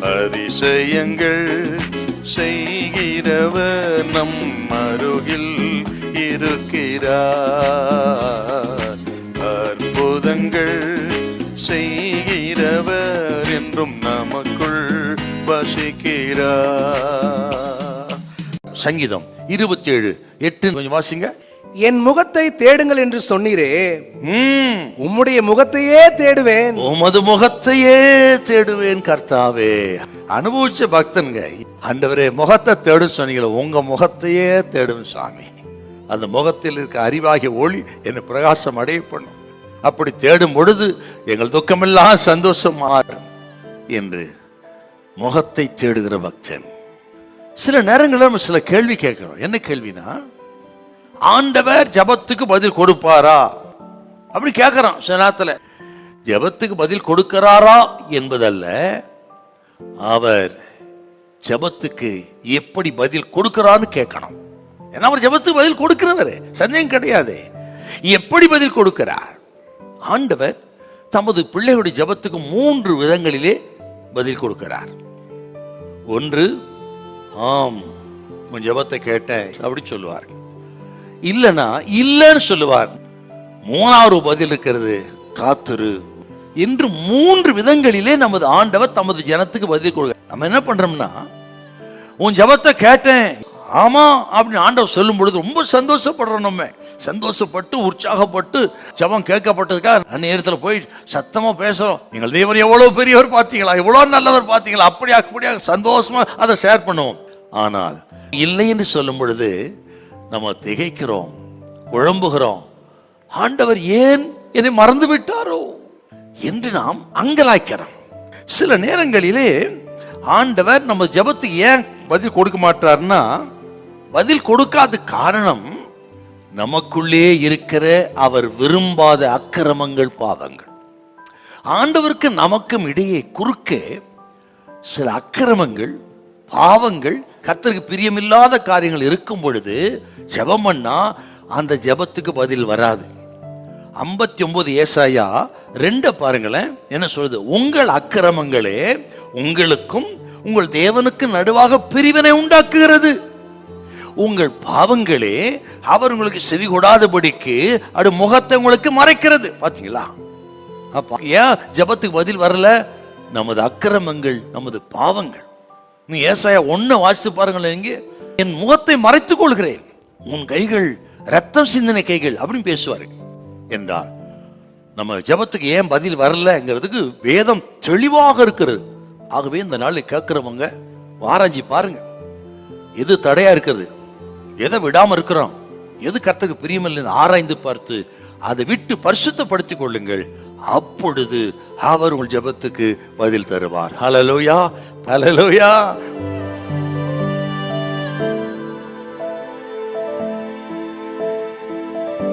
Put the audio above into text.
அதிசயங்கள் செய்கிறவர் நம் அருகில் இருக்கிறார். அற்புதங்கள் செய்கிறவர் என்றும் நமக்குள் வசிக்கிறார். சங்கீதம் இருபத்தி ஏழு எட்டு. கொஞ்சம் வாசிங்க. என் முகத்தை தேடுங்கள் என்று சொன்னீரே. உம்முடைய முகத்தையே தேடுவேன். உமது முகத்தையே தேடுவேன் கர்த்தாவே. அனுபவிச்ச பக்தனுங்க ஆண்டவரே முகத்தை தேடு சொன்னீங்களே உங்க முகத்தையே தேடும் சாமி. அந்த முகத்தில் இருக்க அறிவாகிய ஒளி என்னை பிரகாசம் அடைய பண்ணும். அப்படி தேடும் பொழுது எங்கள் துக்கமெல்லாம் சந்தோஷம் மாறும் என்று முகத்தை தேடுகிற பக்தன். சில நேரங்களில் நம்ம சில கேள்வி கேட்கிறோம். என்ன கேள்வினா ஆண்டவர் ஜபத்துக்கு பதில் கொடுப்பாரா? அப்படி கேட்குறான் சில நேரத்தில் ஜெபத்துக்கு பதில் கொடுக்கிறாரா என்பதல்ல அவர் ஜெபத்துக்கு எப்படி பதில் கொடுக்கிறான்னு கேட்கணும் ஏன்னா அவர் ஜெபத்துக்கு பதில் கொடுக்கிறவர் சந்தேகம் கிடையாது. எப்படி பதில் கொடுக்கிறார்? ஆண்டவர் தமது பிள்ளைகளுடைய ஜெபத்துக்கு மூன்று விதங்களிலே பதில் கொடுக்கிறார். ஒன்று ஆம் உன் ஜெபத்தை கேட்டேன் அப்படி சொல்லுவார் இல்லைன்னா இல்லைன்னு சொல்லுவார். மூணாவது பதில் இருக்கிறது காத்துரு. என்று மூன்று விதங்களிலே நமது ஆண்டவர் தமது ஜனத்துக்கு பதில் கொடுக்க நம்ம என்ன பண்றோம்னா உன் ஜபத்தை கேட்டேன். ஆமா அப்படின்னு ஆண்டவர் சொல்லும் பொழுது ரொம்ப சந்தோஷப்படுறோம் நம்ம. சந்தோஷப்பட்டு உற்சாகப்பட்டு ஜபம் கேட்கப்பட்டதுக்காக நேரத்தில் போய் சத்தமா பேசுறோம். எங்கள் தேவன் எவ்வளவு பெரியவர் பார்த்தீங்களா? எவ்வளோ நல்லவர் பார்த்தீங்களா? அப்படியா அப்படியா சந்தோஷமா அதை ஷேர் பண்ணுவோம். ஆனால் இல்லை என்று சொல்லும் பொழுது நம்ம திகைக்கிறோம் குழம்புகிறோம். ஆண்டவர் ஏன் என்னை மறந்து விட்டாரோ என்று நாம் அங்கலாய்க்கிறோம். சில நேரங்களிலே ஆண்டவர் நம்ம ஜெபத்துக்கு ஏன் பதில் கொடுக்க மாட்டார்னா பதில் கொடுக்காத காரணம் நமக்குள்ளே இருக்கிற அவர் விரும்பாத அக்கிரமங்கள் பாவங்கள். ஆண்டவருக்கு நமக்கும் இடையே குறுக்கே சில அக்கிரமங்கள் பாவங்கள் கர்த்தருக்கு பிரியமில்லாத காரியங்கள் இருக்கும் பொழுது ஜெபம் பண்ணா அந்த ஜெபத்துக்கு பதில் வராது. ஐம்பத்தி ஒன்பது ஏசாயா ரெண்டை பாருங்களேன் என்ன சொல்றது உங்கள் அக்கிரமங்களே உங்களுக்கும் உங்கள் தேவனுக்கு நடுவாக பிரிவினை உண்டாக்குகிறது. உங்கள் பாவங்களே அவர் உங்களுக்கு செவி கொடாதபடிக்கு அது முகத்தை உங்களுக்கு மறைக்கிறது. பாத்தீங்களா? அப்ப ஏன் ஜெபத்துக்கு பதில் வரல? நமது அக்கிரமங்கள் நமது பாவங்கள். நீ ஏசாயா ஒண்ணு வாசித்து பாருங்களேன் இங்கே. என் முகத்தை மறைத்துக் கொள்கிறேன். உன் கைகள் ரத்தம் சிந்தனை கைகள் அப்படின்னு பேசுவாரு. என்றார் நம்ம ஜெபத்துக்கு ஏன் பதில் வரலங்கிறதுக்கு வேதம் தெளிவாக இருக்கிறது. ஆகவே இந்த நாளில் கேட்குறவங்க ஆராய்ச்சி பாருங்க. எது தடையா இருக்கிறது? எதை விடாம இருக்கிறோம்? எது கர்த்தருக்கு பிரியமில்லைன்னு ஆராய்ந்து பார்த்து அதை விட்டு பரிசுத்தப்படுத்திக் கொள்ளுங்கள் அப்பொழுது அவர் உங்கள் ஜெபத்துக்கு பதில் தருவார். ஹலலோயா ஹலலோயா